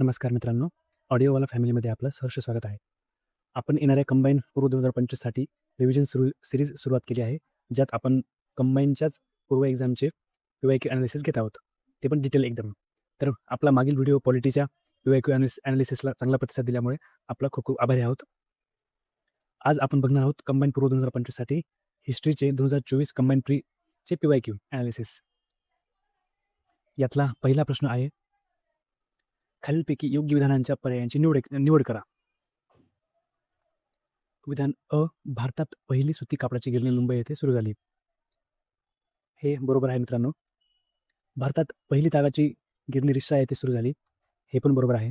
नमस्कार मित्रांनो. ऑडिओवाला फॅमिलीमध्ये आपलं सहर्ष स्वागत आहे. आपण येणाऱ्या कंबाईन पूर्व दोन हजार पंचवीससाठी रिव्हिजन सुरू सिरीज सुरुवात केली आहे. ज्यात आपण कंबाईनच्याच पूर्व एक्झामचे पी वाय क्यू ॲनालिसिस घेत आहोत. ते पण डिटेल एकदम. तर आपला मागील व्हिडिओ पॉलिटीच्या पी वाय क्यू ॲनालिस ॲनालिसिसला चांगला प्रतिसाद दिल्यामुळे आपला खूप खूप आभारी आहोत. आज आपण बघणार आहोत कंबाईन पूर्व दोन हजार पंचवीससाठी हिस्ट्रीचे दोन हजार चोवीस कंबाईन प्रीचे पी वाय क्यू ॲनालिसिस यातला पहिला प्रश्न आहे खालीलपैकी योग्य विधानांच्या पर्यायांची निवड निवड करा. विधान अ भारतात पहिली सुती कापडाची गिरणी मुंबई येथे सुरू झाली. हे बरोबर आहे मित्रांनो. भारतात पहिली तागाची गिरणी रिश्रा येथे सुरू झाली. हे पण बरोबर आहे.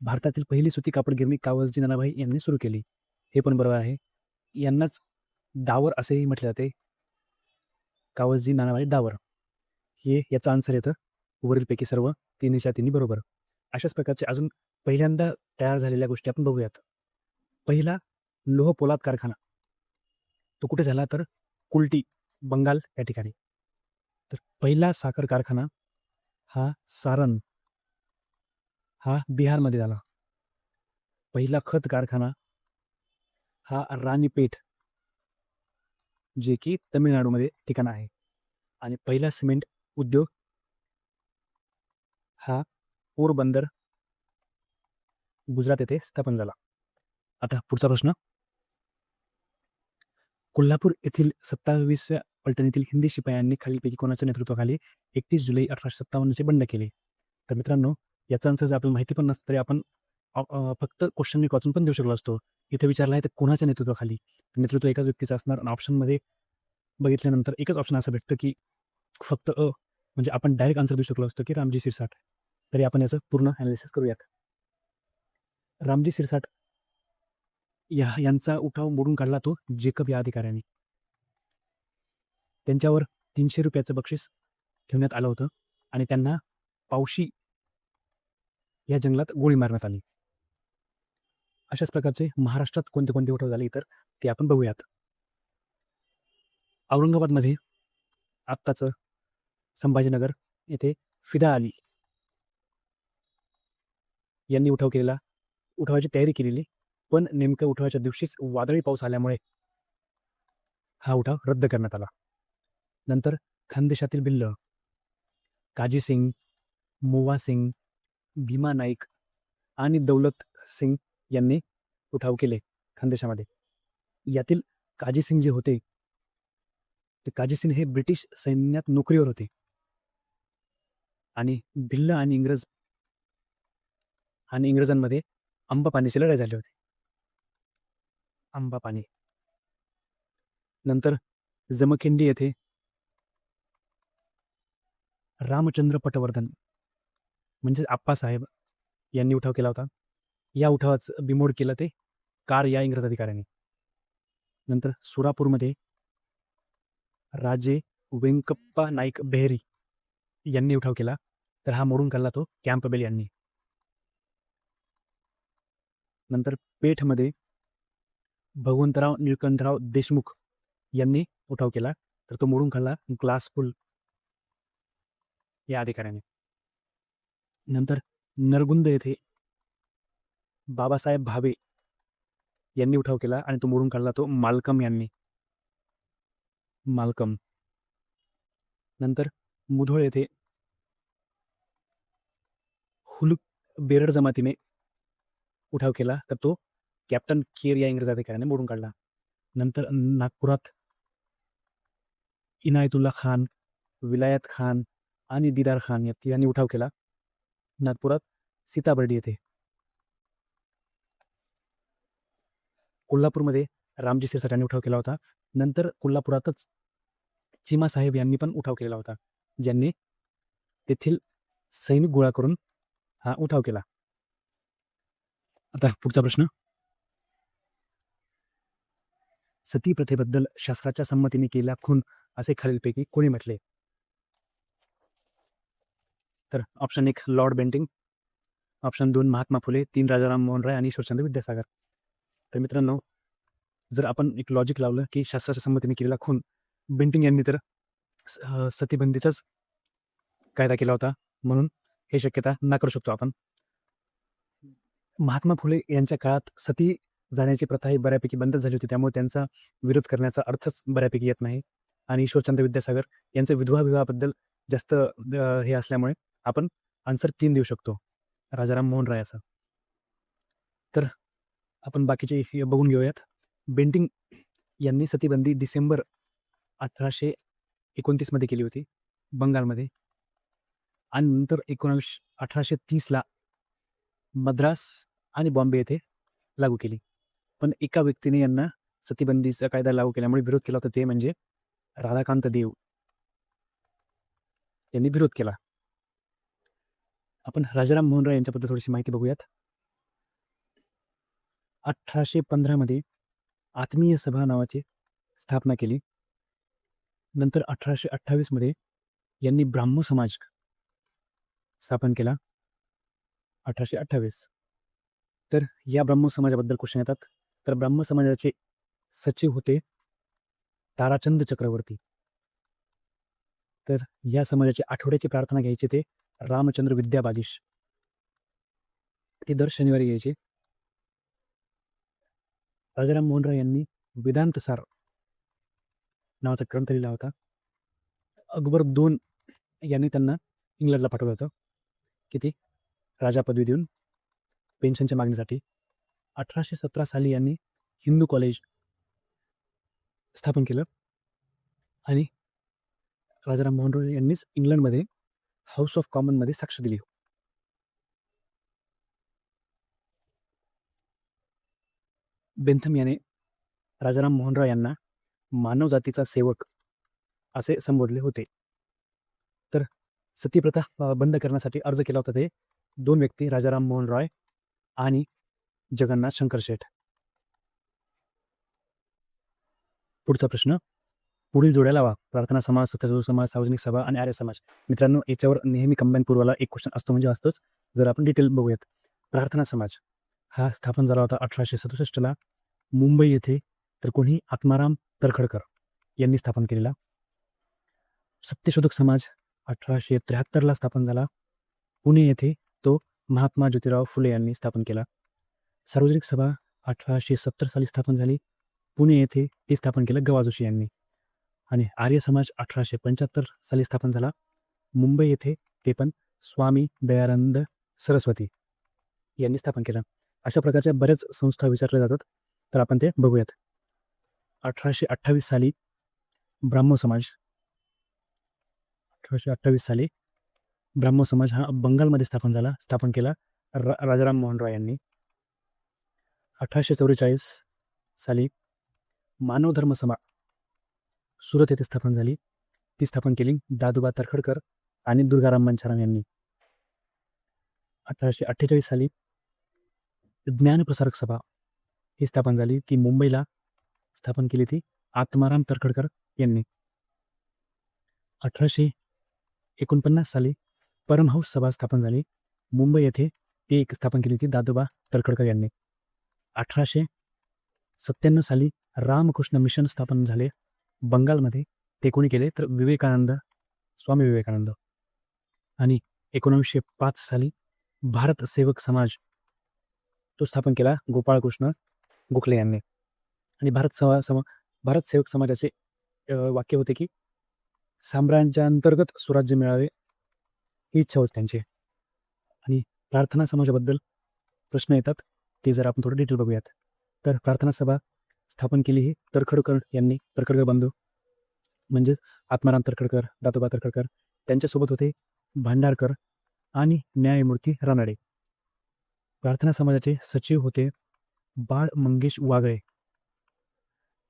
भारतातील पहिली सुती कापड गिरणी कावसजी नानाभाई यांनी सुरू केली. हे पण बरोबर आहे. यांनाच दावर असेही म्हटले जाते. कावसजी नानाभाई दावर हे याचा आन्सर येतं. वरीलपैकी सर्व तिन्हीच्या तिन्ही बरोबर. अशाच प्रकारचे अजून पहिल्यांदा तयार झालेल्या गोष्टी आपण बघूयात. पहिला लोह पोलाद कारखाना. तो कुठे झाला तर कुलटी बंगाल या ठिकाणी. तर पहिला साखर कारखाना हा सारण हा बिहारमध्ये झाला. पहिला खत कारखाना हा राणीपेठ जे की तमिळनाडूमध्ये ठिकाण आहे. आणि पहिला सिमेंट उद्योग हा पोरबंदर गुजरात येथे स्थापन झाला. आता पुढचा प्रश्न. कोल्हापूर येथील सत्तावीसव्या पलटणीतील हिंदी शिपायांनी खालीलपैकी कोणाच्या नेतृत्वाखाली एकतीस जुलै अठराशे सत्तावन्नचे बंड केले? तर मित्रांनो याचा आन्सर जर आपल्याला माहिती पण नसतं तरी आपण फक्त क्वेश्चन मी वाचून पण देऊ शकलो असतो. इथे विचारला आहे तर कोणाच्या नेतृत्वाखाली? नेतृत्व एकाच व्यक्तीचं असणार आणि ऑप्शनमध्ये बघितल्यानंतर एकच ऑप्शन असं भेटतं की फक्त अ म्हणजे आपण डायरेक्ट आन्सर देऊ शकलो असतो की रामजी सिरसाट तरी आपण याचं पूर्ण ॲनालिसिस करूयात. रामजी सिरसाट या यांचा उठाव मोडून काढला तो जेकब या अधिकाऱ्याने. त्यांच्यावर तीनशे रुपयाचं बक्षीस ठेवण्यात आलं होतं आणि त्यांना पावशी या जंगलात गोळी मारण्यात आली. अशाच प्रकारचे महाराष्ट्रात कोणते कोणते उठाव झाले तर ते आपण बघूयात. औरंगाबादमध्ये आत्ताचं संभाजीनगर येथे फिदा अली यांनी उठाव केलेला. उठावाची तयारी केलेली. पण नेमकं उठावाच्या दिवशीच वादळी पाऊस आल्यामुळे हा उठाव रद्द करण्यात आला. नंतर खानदेशातील भिल्ल काजी सिंग मुवा सिंग भीमा नाईक आणि दौलत सिंग यांनी उठाव केले खानदेशामध्ये. यातील काजी सिंग जे होते ते काजी सिंग हे ब्रिटिश सैन्यात नोकरीवर होते. आणि भिल्ल आणि इंग्रज आणि इंग्रजांमध्ये अंबापानीची लढाई झाली होती. अंबापानी नंतर जमखिंडी येथे रामचंद्र पटवर्धन म्हणजे आप्पासाहेब यांनी उठाव केला होता. या उठावाच बिमोड केलं ते कार या इंग्रज अधिकाऱ्यांनी. नंतर सोलापूरमध्ये राजे वेंकप्पा नाईक बेहरी यांनी उठाव केला. तर हा मोडून काढला तो कॅम्पबेल यांनी. नंतर पेठमध्ये भगवंतराव निळकंठराव देशमुख यांनी उठाव केला. तर तो मोडून काढला ग्लासफुल या अधिकाऱ्याने. नंतर नरगुंद येथे बाबासाहेब भावे यांनी उठाव केला आणि तो मोडून काढला तो मालकम यांनी. मालकम. नंतर मुधोळ येथे हुलुक बेरड जमातीने उठाव केला तर तो कॅप्टन केर या इंग्रज अधिकाऱ्याने मोडून काढला. नंतर नागपुरात इनायतुल्ला खान विलायत खान आणि दिदार खान या तिघांनी उठाव केला. नागपुरात सीताबर्डी येथे. कोल्हापूरमध्ये रामजी सिरसाट यांनी उठाव केला होता. नंतर कोल्हापुरातच चिमासाहेब यांनी पण उठाव केलेला होता ज्यांनी तेथील सैनिक गोळा करून हा उठाव केला. आता पुढचा प्रश्न. सती प्रथेबद्दल शास्त्राच्या संमतीने केला खून असे खालीलपैकी कोणी म्हटले? तर ऑप्शन एक लॉर्ड बेंटिंग. ऑप्शन दोन महात्मा फुले तीन राजाराम मोहन राय आणि ईश्वरचंद्र विद्यासागर. तर मित्रांनो जर आपण एक लॉजिक लावलं की शास्त्राच्या संमतीने केलेला खून बेंटिंग यांनी तर सतीबंदीचाच कायदा केला होता. म्हणून हे शक्यता नाकारू शकतो आपण. महात्मा फुले यांच्या काळात सती जाण्याची प्रथा ही बऱ्यापैकी बंद झाली होती. त्यामुळे त्यांचा विरोध करण्याचा अर्थच बऱ्यापैकी येत नाही. आणि ईश्वरचंद्र विद्यासागर यांचं विधवा विवाहाबद्दल जास्त हे असल्यामुळे आपण आन्सर तीन देऊ शकतो. राजाराम मोहन राय असं तर आपण बाकीचे हे बघून घेऊयात. बेंटिंग यांनी सतीबंदी डिसेंबर अठराशे एकोणतीसमध्ये केली होती बंगालमध्ये. आणि नंतर एकोणावीस अठराशे तीसला मद्रास आणि बॉम्बे येथे लागू केली. पण एका व्यक्तीने यांना सतीबंदीचा कायदा लागू केल्यामुळे विरोध केला होता. ते म्हणजे राधाकांत देव. यांनी विरोध केला. आपण राजाराम मोहन राय यांच्याबद्दल थोडीशी माहिती बघूयात. अठराशे पंधरामध्ये आत्मीय सभा नावाची स्थापना केली. नंतर अठराशे अठ्ठावीसमध्ये यांनी ब्राह्म समाज स्थापन केला. अठराशे अठ्ठावीस. तर या ब्रह्मसमाजाबद्दल क्वेश्चन येतात. तर ब्रह्मसमाजाचे सचिव होते ताराचंद चक्रवर्ती. तर या समाजाची आठवड्याची प्रार्थना घ्यायची ते रामचंद्र विद्या बागिश ती दर शनिवारी घ्यायची. राजाराम मोहन राय यांनी वेदांतसार नावाचा ग्रंथ लिहिला होता. अकबर दोन यांनी त्यांना इंग्लंडला पाठवलं होतं. किती राजा पदवी देऊन पेन्शनच्या मागणीसाठी अठराशे सतरा साली यांनी हिंदू कॉलेज स्थापन केलं. आणि राजाराम मोहन रॉय यांनीच इंग्लंडमध्ये हाऊस ऑफ कॉमनमध्ये साक्ष दिली. बेंथम याने राजाराम मोहन रॉय यांना मानवजातीचा सेवक असे संबोधले होते. तर सतीप्रथा बंद करण्यासाठी अर्ज केला होता ते दोन व्यक्ती राजाराम मोहन रॉय आणि जगन्नाथ शंकर शेठ. पुढचा प्रश्न. पुढील जोड्या लावा. प्रार्थना समाज सत्यशोधक समाज सार्वजनिक सभा आणि आर्य समाज. मित्रांनो याच्यावर नेहमी कंबाईन पूर्वाला एक क्वेश्चन असतो म्हणजे असतोच. जर आपण डिटेल बघूयात. प्रार्थना समाज. हा स्थापन झाला होता अठराशे सदुसष्टला मुंबई येथे तर कोणी? आत्माराम तरखडकर यांनी स्थापन केलेला. सत्यशोधक समाज अठराशे त्र्याहत्तरला स्थापन झाला. पुणे येथे तो महात्मा ज्योतिराव फुले यांनी स्थापन केला. सार्वजनिक सभा अठराशे सत्तर साली स्थापन झाली. पुणे येथे ते स्थापन केलं गवाजोशी यांनी. आणि आर्य समाज अठराशे पंच्याहत्तर साली स्थापन झाला. मुंबई येथे ते पण स्वामी दयानंद सरस्वती यांनी स्थापन केलं. अशा प्रकारच्या बऱ्याच संस्था विचारल्या जातात. तर आपण ते बघूयात. अठराशे अठ्ठावीस साली ब्राह्म समाज. अठराशे अठ्ठावीस साली ब्राह्मो समाज हा बंगालमध्ये स्थापन झाला स्थापन केला. रा राजाराम मोहन रॉय यांनी. अठराशे चौवेचाळीस साली मानव धर्म सभा सुरत येथे स्थापन झाली. ती स्थापन केली दादोबा तरखडकर आणि दुर्गाराम मंचाराम यांनी. अठराशे अठ्ठेचाळीस साली ज्ञानप्रसारक सभा ही स्थापन झाली. ती मुंबईला स्थापन केली ती आत्माराम तरखडकर यांनी. अठराशे एकोणपन्नास साली परमहंस सभा स्थापन झाली. मुंबई येथे ती एक स्थापन केली होती दादोबा तळखडकर यांनी. अठराशे सत्त्याण्णव साली रामकृष्ण मिशन स्थापन झाले. बंगालमध्ये ते कोणी केले? तर विवेकानंद स्वामी विवेकानंद. आणि एकोणीसशे पाच साली भारत सेवक समाज तो स्थापन केला गोपाळकृष्ण गोखले यांनी. आणि भारत समा सम भारत सेवक समाजाचे वाक्य होते की साम्राज्याअंतर्गत स्वराज्य मिळावे ही इच्छा होती त्यांची. आणि प्रार्थना समाजाबद्दल प्रश्न येतात ते जर आपण थोडं डिटेल बघूयात. तर प्रार्थना सभा स्थापन केली ही तरखडकर यांनी तरखडकर बंधू म्हणजेच आत्माराम तरखडकर दातोबा तरखडकर त्यांच्यासोबत होते भांडारकर आणि न्यायमूर्ती रानडे. प्रार्थना समाजाचे सचिव होते बाळ मंगेश वागळे.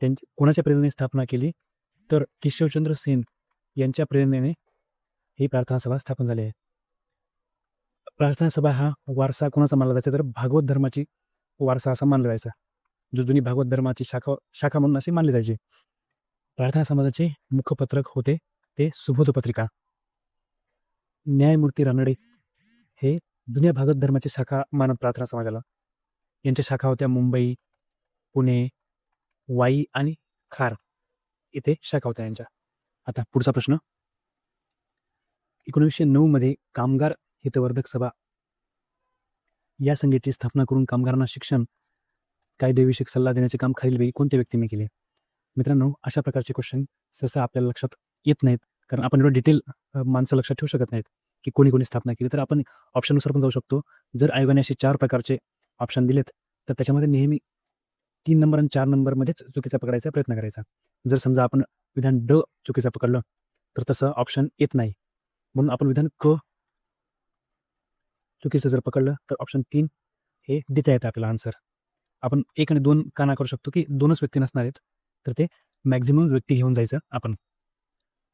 त्यांची कोणाच्या प्रेरणेने स्थापना केली? तर केशवचंद्र सेन यांच्या प्रेरणेने ही प्रार्थना सभा स्थापन झाली आहे. प्रार्थना सभा हा वारसा कोणाचा मानला जायचा तर भागवत धर्माची वारसा असा मानला जायचा. जो जुनी भागवत धर्माची शाखा शाखा म्हणून असे मानली जायची. प्रार्थना समाजाचे मुखपत्रक होते ते सुबोध पत्रिका. न्यायमूर्ती रानडे हे जुन्या भागवत धर्माची शाखा मानत प्रार्थना समाजाला. यांच्या शाखा होत्या मुंबई पुणे वाई आणि खार. इथे शाखा होत्या यांच्या. आता पुढचा प्रश्न. एकोणीसशे नऊमध्ये कामगार हितवर्धक सभा या संघटनेची स्थापना करून कामगारांना शिक्षण कायदेविषयक सल्ला देण्याचे काम खालीलपैकी कोणत्या व्यक्तीने केले? मित्रांनो अशा प्रकारचे क्वेश्चन सहसा आपल्याला लक्षात येत नाहीत कारण आपण एवढं डिटेल माणसं लक्षात ठेवू शकत नाहीत की कोणी कोणी स्थापना केली. तर आपण ऑप्शननुसार पण जाऊ शकतो. जर आयोगाने असे चार प्रकारचे ऑप्शन दिलेत तर त्याच्यामध्ये नेहमी तीन नंबर आणि चार नंबरमध्येच चुकीचा पकडायचा प्रयत्न करायचा. जर समजा आपण विधान ड चुकीचा पकडलं तर तसं ऑप्शन येत नाही. म्हणून आपण विधान क चुकीचं जर पकडलं तर ऑप्शन तीन हे देता येतं आपल्याला आन्सर आपण एक आणि दोन का ना करू शकतो की दोनच व्यक्ती नसणार आहेत तर ते मॅक्झिमम व्यक्ती घेऊन जायचं आपण.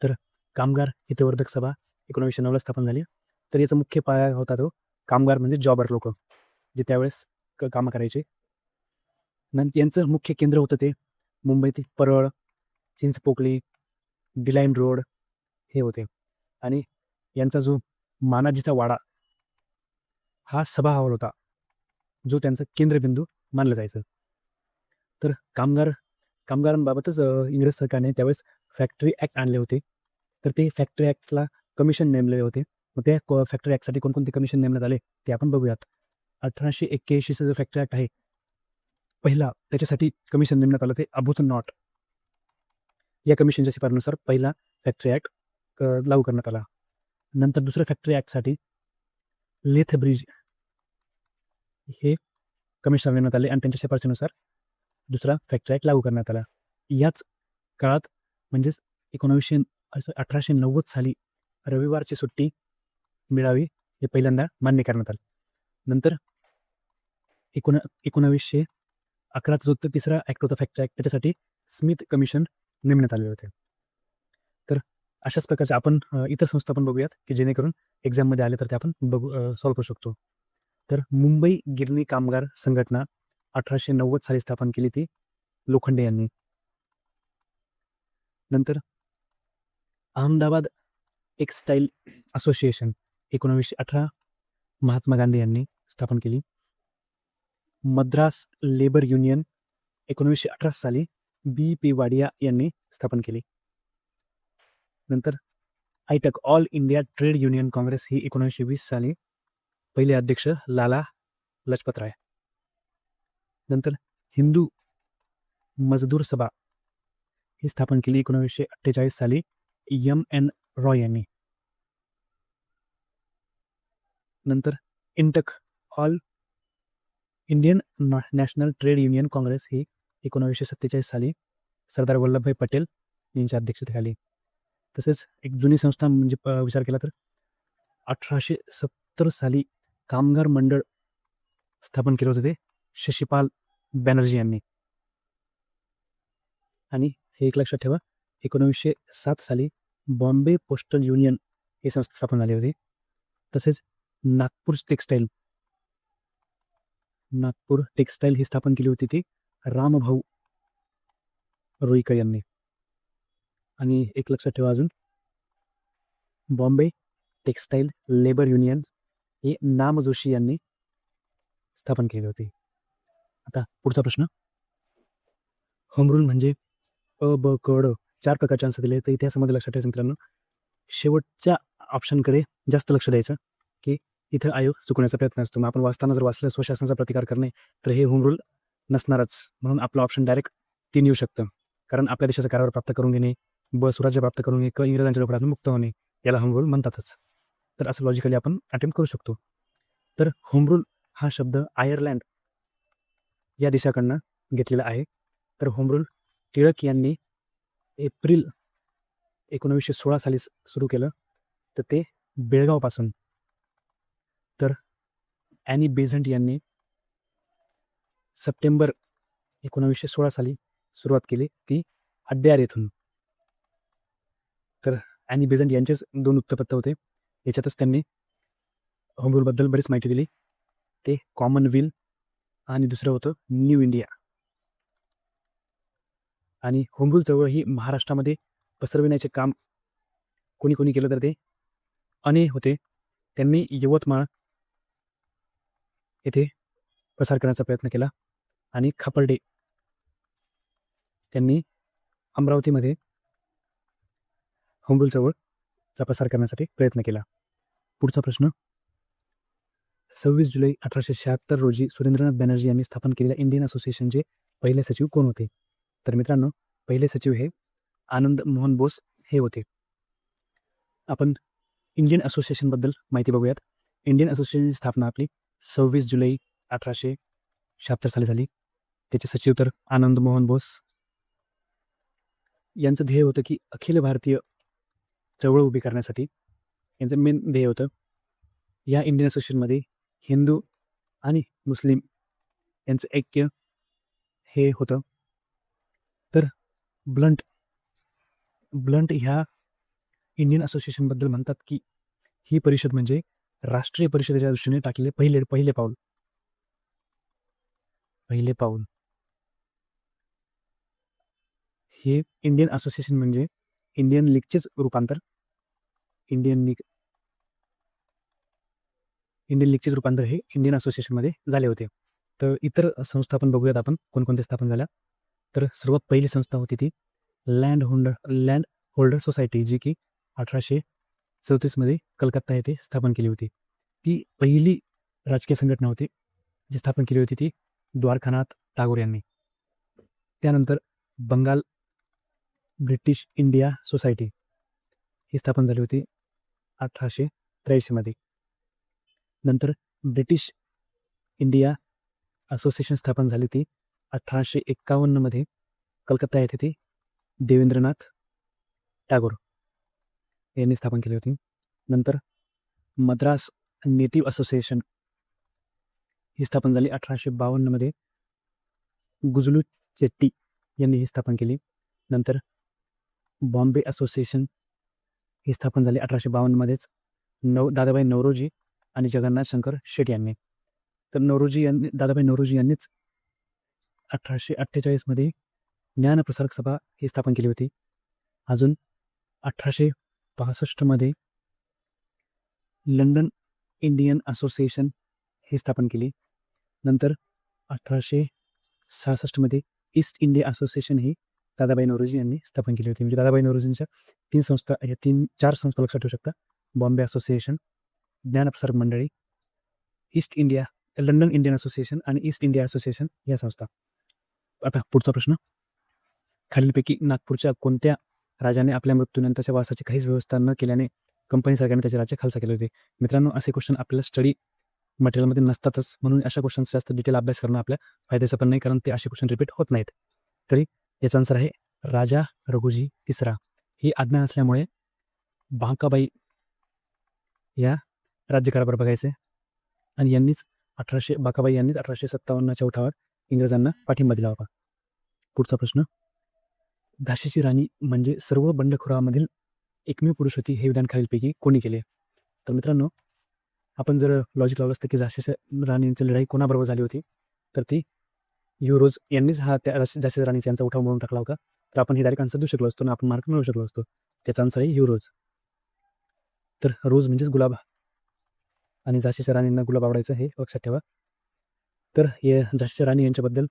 तर कामगार हितवर्धक सभा एकोणीसशे नऊला स्थापन झाली. तर याचा मुख्य पाया होता तो कामगार म्हणजे जॉबर लोक जे त्यावेळेस क कामं करायचे. नंतर यांचं मुख्य केंद्र होतं ते मुंबईत परळ चिंचपोकली डिलाईन रोड हे होते. आणि यांचा जो मानाजीचा वाडा हा सभा हॉल होता जो त्यांचा केंद्रबिंदू मानलं जायचं. तर कामगार कामगारांबाबतच इंग्रज सरकारने त्यावेळेस फॅक्टरी ॲक्ट आणले होते. तर ते फॅक्टरी ॲक्टला कमिशन नेमलेले होते. मग त्या फॅक्टरी ॲक्टसाठी कोणकोणते कमिशन नेमण्यात आले ते आपण बघूयात. अठराशे एक्क्याऐंशीचा जो फॅक्टरी ॲक्ट आहे पहिला त्याच्यासाठी कमिशन नेमण्यात आलं ते अबुत नॉट. या कमिशनच्या शिफारनुसार पहिला फॅक्टरी ॲक्ट लागू करण्यात आला. नंतर दुसरं फॅक्टरी ॲक्टसाठी लेथ ब्रिज हे कमिशन देण्यात आले आणि त्यांच्या शिफारशीनुसार दुसरा फॅक्टरी ॲक्ट लागू करण्यात आला. याच काळात म्हणजेच एकोणावीसशे अठराशे नव्वद साली रविवारची सुट्टी मिळावी हे पहिल्यांदा मान्य करण्यात आलं. नंतर एकोण एकोणावीसशे अकराचा जो तिसरा ॲक्ट होता फॅक्टरी ॲक्ट त्याच्यासाठी स्मिथ कमिशन नेमण्यात आले होते. अशाच प्रकारचे आपण इतर संस्था पण बघूयात की जेणेकरून एक्झाममध्ये आले तर ते आपण बघू सॉल्व्ह करू शकतो. तर मुंबई गिरणी कामगार संघटना अठराशे नव्वद साली स्थापन केली ती लोखंडे यांनी. नंतर अहमदाबाद टेक्स्टाईल असोसिएशन एकोणावीसशे अठरा महात्मा गांधी यांनी स्थापन केली. मद्रास लेबर युनियन एकोणीसशे अठरा साली बी पी वाडिया यांनी स्थापन केली. नंतर AITUC All India Trade Union Congress ही एकोणीसशे वीस साली पहिले अध्यक्ष लाला लजपत राय. नंतर हिंदू मजदूर सभा ही स्थापन केली एकोणीसशे अठ्ठेचाळीस साली एम एन रॉय यांनी. नंतर INTUC All Indian National Trade Union Congress ही एकोणावीसशे सत्तेचाळीस साली सरदार वल्लभभाई पटेल यांच्या अध्यक्षतेखाली तसेच एक जुनी संस्था म्हणजे विचार केला तर अठराशे सत्तर साली कामगार मंडळ स्थापन केलं होतं ते शशिपाल बॅनर्जी यांनी. आणि हे एक लक्षात ठेवा एकोणीसशे सात साली बॉम्बे पोस्टल युनियन ही संस्था स्थापन झाली होती. तसेच नागपूर टेक्स्टाईल नागपूर टेक्स्टाईल ही स्थापन केली होती ती रामभाऊ रोईकर यांनी. आणि एक लक्षात ठेवा अजून. बॉम्बे टेक्स्टाईल लेबर युनियन हे नाम जोशी यांनी स्थापन केली होती. आता पुढचा प्रश्न. होम रूल म्हणजे अ ब क ड चार प्रकारचे आन्सर दिले. तर इतिहासामध्ये लक्षात ठेवायचं मित्रांनो. शेवटच्या ऑप्शनकडे जास्त लक्ष द्यायचं की इथं आयोग चुकवण्याचा प्रयत्न असतो. मग आपण वाचताना जर वाचलं स्वशासनाचा प्रतिकार करणे तर हे होम रूल नसणारच. म्हणून आपलं ऑप्शन डायरेक्ट तीन येऊ शकतं. कारण आपल्या देशाचा कारभार प्राप्त करून घेणे ब स्वराज्य प्राप्त करून एक इंग्रजांच्या रोकडातून मुक्त होणे याला होम रूल म्हणतातच. तर असं लॉजिकली आपण अटेम्प्ट करू शकतो. तर होम रूल हा शब्द आयर्लँड या देशाकडनं घेतलेला आहे. तर होम रूल टिळक यांनी एप्रिल एकोणावीसशे सोळा साली सुरू केलं. तर ते बेळगावपासून. तर ॲनी बेझंट यांनी सप्टेंबर एकोणावीसशे सोळा साली सुरुवात केली ती अड्यार येथून. आणि बेझंट यांचेच दोन वृत्तपत्र होते. याच्यातच त्यांनी होम रूलबद्दल बरीच माहिती दिली. ते कॉमनवेल आणि दुसरं होतं न्यू इंडिया. आणि होमरूल चळवळ ही महाराष्ट्रामध्ये पसरविण्याचे काम कोणी कोणी केलं तर ते अने होते. त्यांनी यवतमाळ येथे प्रसार करण्याचा प्रयत्न केला. आणि खापर्डे त्यांनी अमरावतीमध्ये होम रूल प्रसार करण्यासाठी प्रयत्न केला. पुढचा प्रश्न. सव्वीस जुलै अठराशे शहात्तर रोजी सुरेंद्रनाथ बॅनर्जी यांनी स्थापन केलेल्या इंडियन असोसिएशनचे पहिले सचिव कोण होते? तर मित्रांनो पहिले सचिव हे आनंद मोहन बोस हे होते. आपण इंडियन असोसिएशनबद्दल माहिती बघूयात. इंडियन असोसिएशनची स्थापना आपली सव्वीस जुलै अठराशे शहात्तर साली झाली. त्याचे सचिव तर आनंद मोहन बोस. यांचं ध्येय होतं की अखिल भारतीय चळवळ उभी करण्यासाठी यांचं मेन ध्येय होतं. या इंडियन असोसिएशनमध्ये हिंदू आणि मुस्लिम यांचं ऐक्य हे होतं. तर ब्लंट ब्लंट ह्या इंडियन असोसिएशनबद्दल म्हणतात की ही परिषद म्हणजे राष्ट्रीय परिषदेच्या दृष्टीने टाकलेले पहिले पहिले पाऊल. पहिले पाऊल. हे इंडियन असोसिएशन म्हणजे इंडियन लीगचेच रूपांतर. इंडियन लीग इंडियन लीगचेच रूपांतर हे इंडियन असोसिएशनमध्ये झाले होते. तर इतर संस्था पण बघूयात आपण कोणकोणत्या स्थापन झाल्या. तर सर्वात पहिली संस्था होती ती Land Holder Land Holder Society जी की अठराशे चौतीसमध्ये कलकत्ता येथे स्थापन केली होती. ती पहिली राजकीय संघटना होती जी स्थापन केली होती ती द्वारकानाथ टागोर यांनी. त्यानंतर बंगाल ब्रिटिश इंडिया सोसायटी ही स्थापन झाली होती अठराशे त्र्याऐंशीमध्ये नंतर ब्रिटिश इंडिया असोसिएशन स्थापन झाली ती अठराशे एक्कावन्नमध्ये कलकत्ता येथे ती देवेंद्रनाथ टागोर यांनी स्थापन केली होती. नंतर मद्रास नेटिव्ह असोसिएशन ही स्थापन झाली अठराशे बावन्नमध्ये गुजलू चेट्टी यांनी ही स्थापन केली. नंतर बॉम्बे असोसिएशन ही स्थापन झाली अठराशे बावन्नमध्येच नव दादाबाई नवरोजी आणि जगन्नाथ शंकर शेट यांनी. तर नवरोजी यांनी दादाबाई नवरोजी यांनीच अठराशे अठ्ठेचाळीसमध्ये ज्ञानप्रसारक सभा ही स्थापन केली होती. अजून अठराशे पासष्टमध्ये लंडन इंडियन असोसिएशन ही स्थापन केली. नंतर अठराशे सहासष्टमध्ये ईस्ट इंडिया असोसिएशन ही दादाबाई नवरोजी यांनी स्थापन केली होती. म्हणजे दादाबाई नवरोजींच्या तीन संस्था या तीन चार संस्था लक्षात ठेवू शकता. Bombay Association Dnyanprasarak Mandali East India London Indian Association आणि ईस्ट इंडिया असोसिएशन या संस्था. आता पुढचा प्रश्न. खालीलपैकी नागपूरच्या कोणत्या राजाने आपल्या मृत्यूनंतरच्या वासाची काहीच व्यवस्था न केल्याने कंपनी सरकारने त्याचे राज्य खालसा केले होते? मित्रांनो असे क्वेश्चन आपल्याला स्टडी मटेरियलमध्ये नसतातच. म्हणून अशा क्वेश्चन जास्त डिटेल अभ्यास करणं आपल्या फायद्याचं पण नाही कारण ते असे क्वेश्चन रिपीट होत नाहीत. तरी याचा आन्सर आहे राजा रघुजी तिसरा. ही आज्ञा असल्यामुळे बांकाबाई या राज्यकारभार बघायचे. आणि यांनीच अठराशे बाकाबाई यांनीच अठराशे सत्तावन्नच्या उठावर इंग्रजांना पाठिंबा दिला होता. पुढचा प्रश्न. झाशीची राणी म्हणजे सर्व बंडखोरामधील एकमेव पुरुष होती हे विधान खालीलपैकी कोणी केले? तर मित्रांनो आपण जर लॉजिक लावलं असतं की झाशीच्या राणींची लढाई कोणाबरोबर झाली होती? तर ती युरोज यांनीच हा त्या झाशीच्या राणीचा यांचा उठाव म्हणून टाकला होता. तर आपण हे डायरेक्ट आन्सर देऊ शकलो असतो ना आपण मार्क मिळवू शकलो असतो. त्याचा आन्सर आहे युरोज तर रोज म्हणजेच गुलाब. आणि झाशीच्या राणींना गुलाब आवडायचं हे लक्षात ठेवा. तर हे झाशीच्या राणी यांच्याबद्दल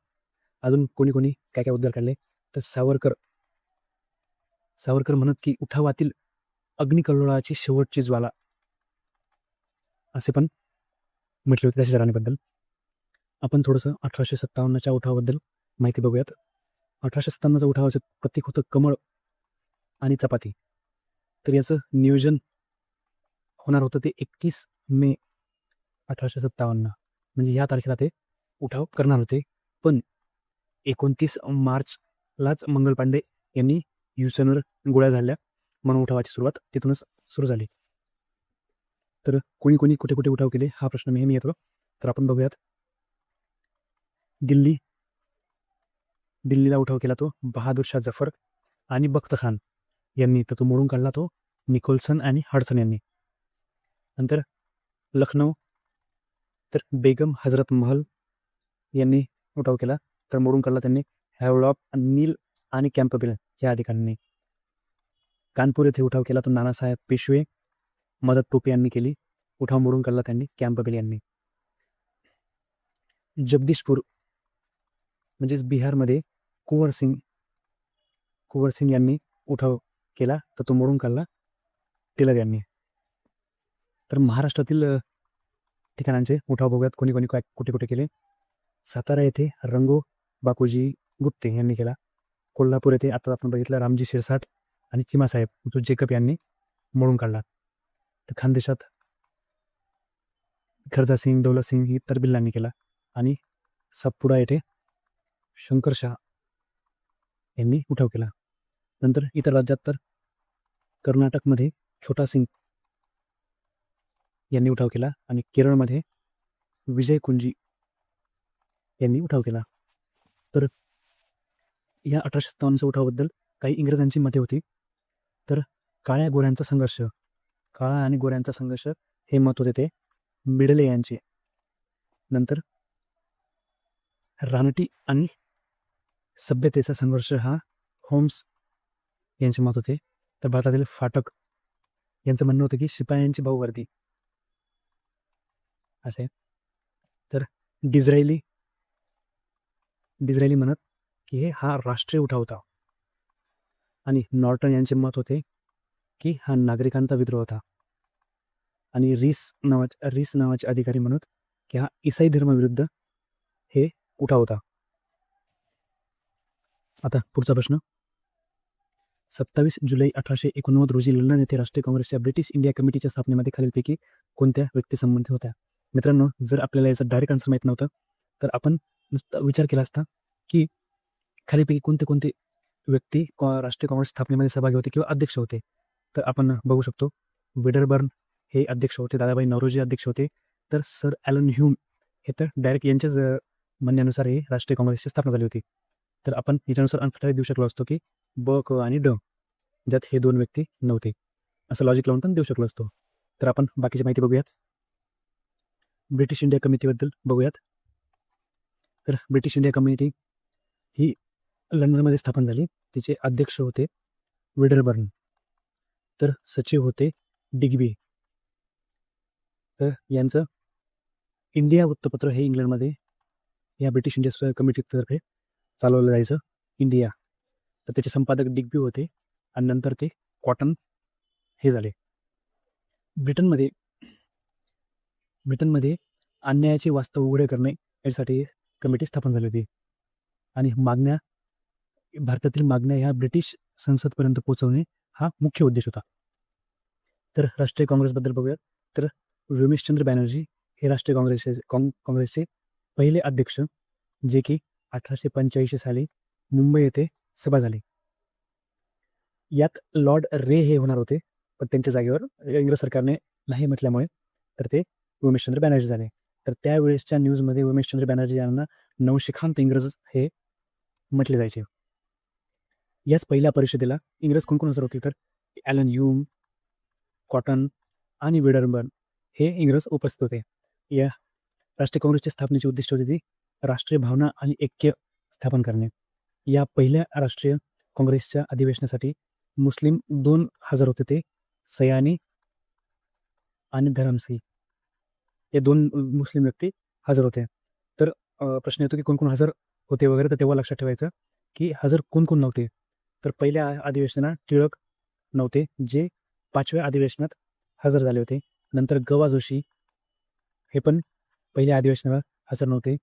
अजून कोणी कोणी काय काय उद्गार काढले? तर सावरकर. सावरकर म्हणत की उठावातील अग्निकल्लोळाची शेवटची ज्वाला. असे पण म्हटले होते झाशीच्या राणीबद्दल. आपण थोडंसं अठराशे सत्तावन्नच्या उठावाबद्दल माहिती बघूयात. अठराशे सत्तावन्नचा उठावाचं प्रतीक होतं कमळ आणि चपाती. तर याचं नियोजन होणार होतं ते एकतीस मे अठराशे सत्तावन्न. म्हणजे ह्या तारखेला ते उठाव करणार होते. पण एकोणतीस मार्चलाच मंगल पांडे यांनी युसेनवर गोळ्या झाल्या म्हणून उठावाची सुरुवात तिथूनच सुरू झाली. तर कोणी कोणी कुठे कुठे उठाव केले हा प्रश्न नेहमी येतो. तर आपण बघूयात. दिल्ली. दिल्लीला उठाव केला तो बहादूर शाह जफर आणि बख्त खान यांनी. तर तो मोडून काढला तो निकोल्सन आणि हडसन यांनी. नंतर लखनौ तर बेगम हजरत महल यांनी उठाव केला. तर मोडून काढला त्यांनी हॅवलॉप नील आणि कॅम्पबिल या अधिकाऱ्यांनी. कानपूर येथे उठाव केला तो नानासाहेब पेशवे मदत टोपे यांनी केली. उठाव मोडून काढला त्यांनी कॅम्पबिल यांनी. जगदीशपूर म्हणजेच बिहारमध्ये कुंवर सिंग कुंवर सिंग यांनी उठाव केला तर तो मोडून काढला टेलर यांनी. तर महाराष्ट्रातील ठिकाणांचे उठाव बघूयात. कोणी कोणी काय कुठे कुठे केले? सातारा येथे रंगो बापूजी गुप्ते यांनी केला. कोल्हापूर येथे आता आपण बघितलं रामजी शिरसाट आणि चिमासाहेब जो जेकब यांनी मोडून काढला. तर खानदेशात खरजा सिंग दौलत सिंग ही तरबिल्लांनी केला. आणि सातपुडा येथे शंकरशहा यांनी उठाव केला. नंतर इतर राज्यात तर कर्नाटकमध्ये छोटा सिंग यांनी उठाव केला आणि केरळमध्ये विजय कुंजी यांनी उठाव केला. तर या अठराशे सत्तावन्नच्या उठावाबद्दल काही इंग्रजांची मते होती. तर काळ्या गोऱ्यांचा संघर्ष काळा आणि गोऱ्यांचा संघर्ष हे मत होते ते मिडले यांचे. नंतर रानटी आणि सभ्यतेचा संघर्ष हा होम्स यांचे मत होते. तर भारतातील फाटक यांचं म्हणणं होतं की शिपायांची भाऊवर्दी असे तर डिझरायली डिझरायली म्हणत की हे हा राष्ट्रीय उठाव होता. आणि नॉर्टन यांचे मत होते की हा नागरिकांचा विद्रोह होता. आणि रिस नावाचे रीस नावाचे अधिकारी म्हणत की हा इसाई धर्माविरुद्ध हे उठा होता. आता पुढचा प्रश्न. सत्तावीस जुलै अठराशे एकोणनव्वद रोजी लंडन येथे राष्ट्रीय काँग्रेसच्या ब्रिटिश इंडिया कमिटीच्या स्थापनेमध्ये खालीलपैकी कोणत्या व्यक्ती संबंधित होत्या? मित्रांनो जर आपल्याला याचा डायरेक्ट आन्सर माहीत नव्हतं तर आपण नुसता विचार केला असता की खालीपैकी कोणते कोणते व्यक्ती राष्ट्रीय काँग्रेस स्थापनेमध्ये सहभागी होते किंवा अध्यक्ष होते? तर आपण बघू शकतो विडरबर्न हे अध्यक्ष होते दादाबाई नवरोजी अध्यक्ष होते तर सर ॲलन ह्यूम हे तर डायरेक्ट यांच्याच म्हणण्यानुसार ही राष्ट्रीय काँग्रेसची स्थापना झाली होती. तर आपण याच्यानुसार आन्सर देऊ शकलो असतो की ब क आणि ड ज्यात हे दोन व्यक्ती नव्हते. असं लॉजिक लावून पण देऊ शकलो असतो. तर आपण बाकीची माहिती बघूयात. ब्रिटिश इंडिया कमिटीबद्दल बघूयात. तर ब्रिटिश इंडिया कमिटी ही लंडनमध्ये स्थापन झाली. तिचे अध्यक्ष होते विडरबर्न तर सचिव होते डिग्बी. तर यांचं इंडिया वृत्तपत्र हे इंग्लंडमध्ये या ब्रिटिश इंडिया कमिटीतर्फे चालवलं जायचं. इंडिया तर त्याचे संपादक डिग्बी होते आणि नंतर ते कॉटन हे झाले. ब्रिटनमध्ये ब्रिटनमध्ये अन्यायाचे वास्तव उघडे करणे यासाठी कमिटी स्थापन झाली होती. आणि मागण्या भारतातील मागण्या ह्या ब्रिटिश संसदपर्यंत पोहोचवणे हा मुख्य उद्देश होता. तर राष्ट्रीय काँग्रेसबद्दल बघूया तर रमेशचंद्र बॅनर्जी हे राष्ट्रीय काँग्रेसचे काँग काँग्रेसचे पहिले अध्यक्ष जे की अठराशे पंच्याऐंशी साली मुंबई येथे सभा झाली. यात लॉर्ड रे हे होणार होते पण त्यांच्या जागेवर इंग्रज सरकारने नाही म्हटल्यामुळे तर ते उमेशचंद्र बॅनर्जी झाले. तर त्यावेळेसच्या न्यूजमध्ये उमेशचंद्र बॅनर्जी यांना नवशिखांत इंग्रज हे म्हटले जायचे. याच पहिल्या परिषदेला इंग्रज कोण कोण हजर होते तर ॲलन युम कॉटन आणि विडरबर्न हे इंग्रज उपस्थित होते. या राष्ट्रीय काँग्रेसच्या स्थापनेचे उद्दिष्ट होते ती राष्ट्रीय भावना आणि ऐक्य स्थापन करणे. या पहिल्या राष्ट्रीय काँग्रेसच्या अधिवेशनासाठी मुस्लिम दोन हजर होते ते सयानी आणि धरमसिंग या दोन मुस्लिम व्यक्ती हजर होते. तर प्रश्न येतो की कोण कोण हजर होते वगैरे तर तेव्हा लक्षात ठेवायचं की हजर कोण कोण नव्हते. तर पहिल्या अधिवेशनात टिळक नव्हते जे पाचव्या अधिवेशनात हजर झाले होते. नंतर गवा जोशी हे पण पहिल्या अधिवेशनाला हजर नव्हते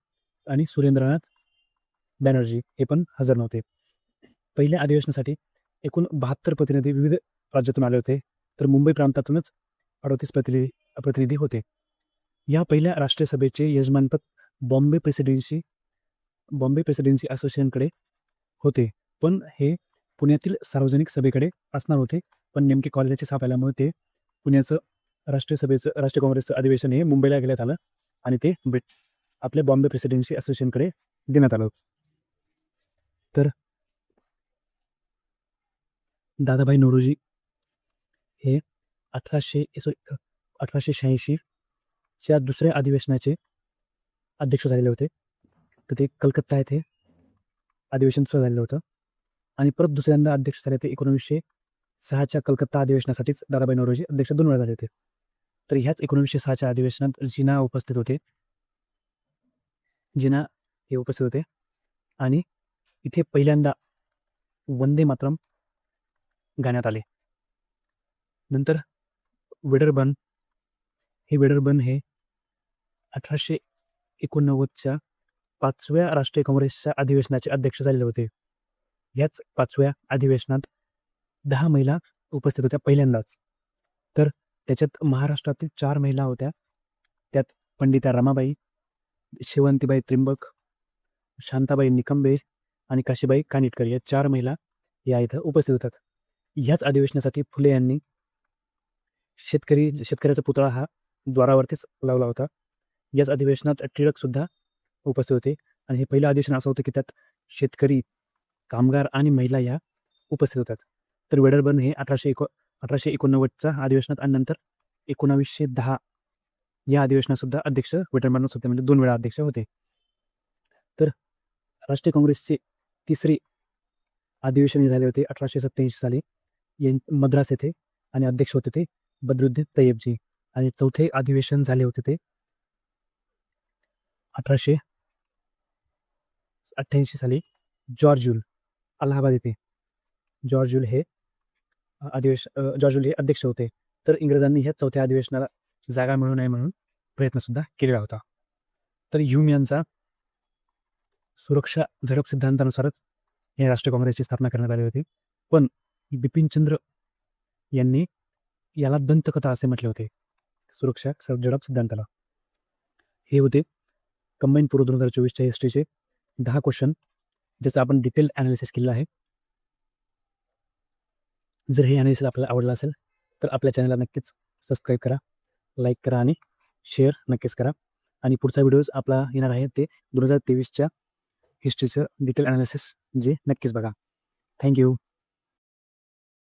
आणि सुरेंद्रनाथ बॅनर्जी हे पण हजर नव्हते. पहिल्या अधिवेशनासाठी एकूण बहात्तर प्रतिनिधी विविध राज्यातून आले होते. तर मुंबई प्रांतातूनच अडतीस प्रतिनिधी प्रतिनिधी होते. या पहिल्या राष्ट्रीय सभेचे यजमानपद बॉम्बे प्रेसिडेन्सी बॉम्बे प्रेसिडेन्सी असोसिएशनकडे होते. पण हे पुण्यातील सार्वजनिक सभेकडे असणार होते. पण नेमके कॉलेजचे साप आल्यामुळे ते पुण्याचं राष्ट्रीय सभेचं राष्ट्रीय काँग्रेसचं अधिवेशन हे मुंबईला घेण्यात आलं. आणि ते ब्रिट आपल्या बॉम्बे प्रेसिडेन्सी असोसिएशनकडे देण्यात आलं. तर दादाभाई नोरोजी हे अठराशे सॉरी अठराशे शहाऐंशीच्या दुसऱ्या अधिवेशनाचे अध्यक्ष झालेले होते. तर ते कलकत्ता येथे अधिवेशन सुरू झालेलं होतं. आणि परत दुसऱ्यांदा अध्यक्ष झाले ते एकोणवीसशे सहाच्या कलकत्ता अधिवेशनासाठीच दादाबाई नोरोजी अध्यक्ष दोन वेळा झाले होते. तर ह्याच एकोणीसशे सहाच्या अधिवेशनात जिना उपस्थित होते. जिना हे उपस्थित होते. आणि इथे पहिल्यांदा वंदे मातरम गाण्यात आले. नंतर विडरबन हे विडरबन हे अठराशे एकोणनव्वदच्या पाचव्या राष्ट्रीय काँग्रेसच्या अधिवेशनाचे अध्यक्ष झालेले होते. याच पाचव्या अधिवेशनात दहा महिला उपस्थित होत्या पहिल्यांदाच. तर त्याच्यात महाराष्ट्रातील चार महिला होत्या. त्यात पंडिता रमाबाई शेवंतीबाई त्रिंबक शांताबाई निकंबे आणि काशीबाई कानिटकर या चार महिला या इथं उपस्थित होतात. ह्याच अधिवेशनासाठी फुले यांनी शेतकरी शेतकऱ्याचा पुतळा हा द्वारावरतीच लावला होता. याच अधिवेशनात टिळकसुद्धा उपस्थित होते आणि हे पहिलं अधिवेशन असं होतं की त्यात शेतकरी कामगार आणि महिला या उपस्थित होतात. तर वेडरबर्न हे अठराशे एको अठराशे एकोणनव्वदच्या अधिवेशनात आणि नंतर एकोणावीसशे दहा या अधिवेशनात सुद्धा अध्यक्ष वेटरबर्नच होते. म्हणजे दोन वेळा अध्यक्ष होते. तर राष्ट्रीय काँग्रेसचे तिसरे अधिवेशन झाले होते अठराशे सत्त्याऐंशी साली यां मद्रास येथे आणि अध्यक्ष होते ते बद्रुद्दीन तय्यबजी आणि चौथे अधिवेशन झाले होते ते अठराशे अठ्ठ्याऐंशी साली जॉर्ज युल अलाहाबाद येथे. जॉर्ज युल हे अधिवेश अ, हे अध्यक्ष होते. तर इंग्रजांनी ह्या चौथ्या अधिवेशनाला जागा मिळू नये म्हणून प्रयत्नसुद्धा केलेला होता. तर ह्यूम यांचा सुरक्षा झडप सिद्धांतानुसारच या राष्ट्रीय काँग्रेसची स्थापना करण्यात आली होती. पण बिपिनचंद्र यांनी याला दंतकथा असे म्हटले होते सुरक्षा स- झडप सिद्धांताला. हे होते कंबाईन पूर्व दोन हजार चोवीसच्या हिस्ट्रीचे दहा क्वेश्चन ज्याचं आपण डिटेल ॲनालिसिस केलेला आहे. जर हे अनालिसिस आपल्याला आवडलं असेल तर आपल्या चॅनलला नक्कीच सबस्क्राईब करा लाईक करा आणि शेअर नक्कीच करा. आणि पुढचा व्हिडिओज आपला येणार आहे ते दोन हजार तेवीसच्या हिस्ट्रीचं डिटेल ॲनालिसिस जे नक्कीच बघा. थँक्यू